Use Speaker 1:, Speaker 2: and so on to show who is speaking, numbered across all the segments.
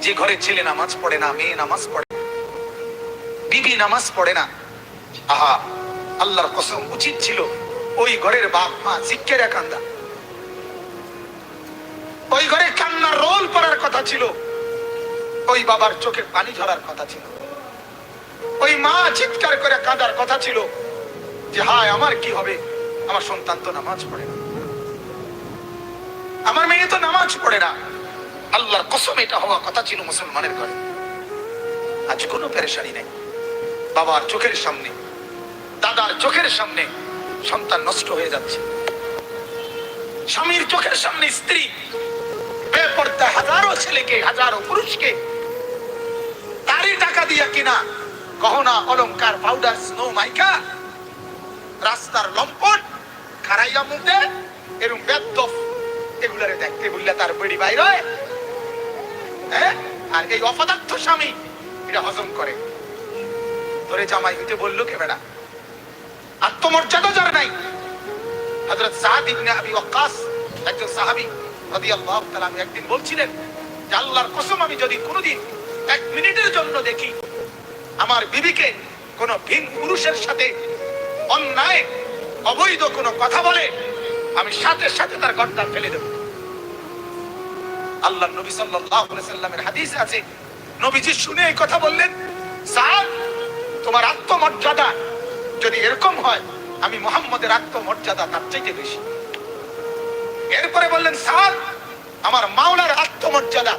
Speaker 1: যে ঘরে ছেলে নামাজ পড়ে না, মেয়ে নামাজ পড়ে বিবি নামাজ পড়ে না। আহা, আল্লাহর কসম, উচিত ছিল ওই ঘরের বাপ, মা, শিক্ষের কান্দা। ওই ঘরে কান্নার রোল পড়ার কথা ছিল। ওই বাবার চোখে পানি ঝরার কথা ছিল। ওই মা চিৎকার করে কাঁদার কথা ছিল যে, হায়, আমার কি হবে? আমার সন্তান তো নামাজ পড়ে না। আমার মেয়ে তো নামাজ পড়ে না। আল্লাহর কসম, এটা হওয়া কথা ছিল মুসলমানের ঘরে। আজ কোনো পেরেশানি নেই। বাবার চোখের সামনে, দাদার চোখের সামনে সন্তান নষ্ট হয়ে যাচ্ছে। স্বামীর চোখের সামনে স্ত্রী, বেপর্দা হাজারো ছেলেকে, হাজারো পুরুষকে তারই টাকা দিয়া কিনা গহনা, অলংকার পাউডার স্নো মাইকা রাস্তার লম্পট খারাইয়া মুখে এরম বেদফ এগুলারে দেখতে বললে তার বেড়ি বাইর হ্যাঁ? আর এই অপদার্থ স্বামী, এটা হজম করে। ধরে জামাই হইতে বলল, কে বেড়া আত্মমর্যাদা যার নাই? ইবনে আবি ওয়াক্কাস, একজন সাহাবী একদিন বলছিলেন, যে আল্লাহর কসম আমি যদি কোনোদিন এক মিনিটের জন্য দেখি আমার বিবিকে কোন ভিন পুরুষের সাথে অন্যায়, অবৈধ কোনো কথা বলে, আমি সাথে সাথে তার গর্দান ফেলে দেব। আল্লাহ নবী সাল্লামের হাদিস আছে। নবীজি শুনে এই কথা বললেন সাদ তোমার আত্মমর্যাদা যদি এরকম হয়, আমি মোহাম্মদের আত্মমর্যাদা তার চাইতে বেশি। এরপরে বললেন সাদ আমার মাওলার আত্মমর্যাদা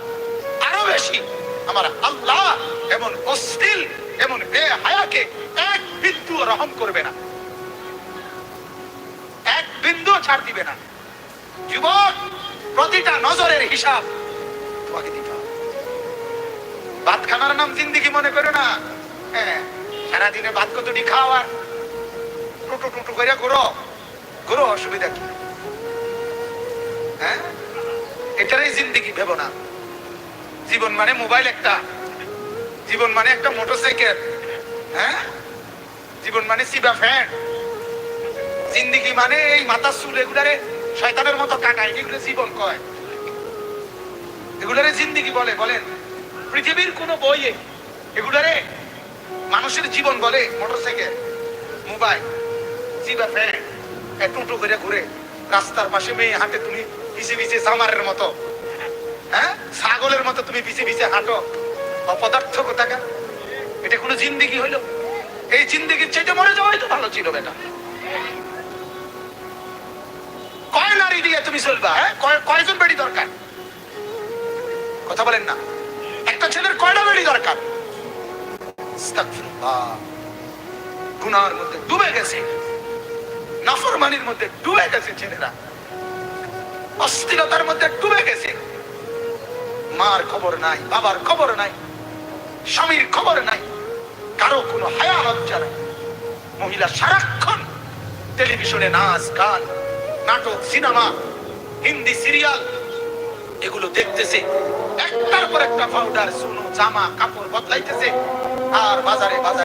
Speaker 1: আরও বেশি। আমার আল্লাহ এমন অশ্লীল, এমন বে হায়াকে এক বিন্দু রহম করবে না। এক বিন্দু ছাড় দিবে না। যুবক প্রতিটা নজরের হিসাব। তোমাকে দিতে হবে। ভাত খানার নাম জিন্দিগি মনে করো না? হ্যাঁ সারাদিনে ভাত কতটি খাওয়ার টুটু টুটু করে ঘুরো। ঘুরো, অসুবিধা কি? হ্যাঁ এটারই জিন্দিগি ভেবো না জীবন মানে মোবাইল একটা। জীবন মানে একটা মোটরসাইকেল। হ্যাঁ জীবন মানে সিবা ফ্যান। জিন্দিগি মানে এই মাথার চুল এগুলারে শয়তানের মতো কাটায়, এগুলো জীবন কয়। এগুলারে জিন্দিগি বলে, বলেন। পৃথিবীর কোন বইয়ে এগুলারে মানুষের জীবন বলে, মোটরসাইকেল, মোবাইল জিবা ফ্যান টুটু করে ঘুরে, রাস্তার পাশে মেয়ে হাঁটে, তুমি পিছে পিছে সামারের মতো। হ্যাঁ? ছাগলের মতো তুমি পিছে পিছে হাঁটো। অপদার্থ কোথাকা এটা কোনো জিন্দিগি হইল? এই জিন্দিগির চেয়ে মরে যাওয়াই তো ভালো ছিল, বেটা। কয় দিয়ে তুমি চলবা হ্যাঁ? কয়জন বেড়ি দরকার? কথা বলেন না। একটা ছেলের কয়টা বেড়ি দরকার? গুনার মধ্যে ডুবে গেছে। নাফরমানির মধ্যে ডুবে গেছে ছেলেরা। অস্থিরতার মধ্যে ডুবে গেছে। মার খবর নাই, বাবার খবর নাই, স্বামীর খবর নাই, কারও কোনো হায়া লজ্জা নাই। মহিলা সারাক্ষণ টেলিভিশনে নাচ, গান নাটক, সিনেমা, হিন্দি সিরিয়াল, এগুলো দেখতেছে। একটার পর একটা পাউডার সুনো জামা, কাপড় বদলাইতেছে, আর বাজারে বাজারে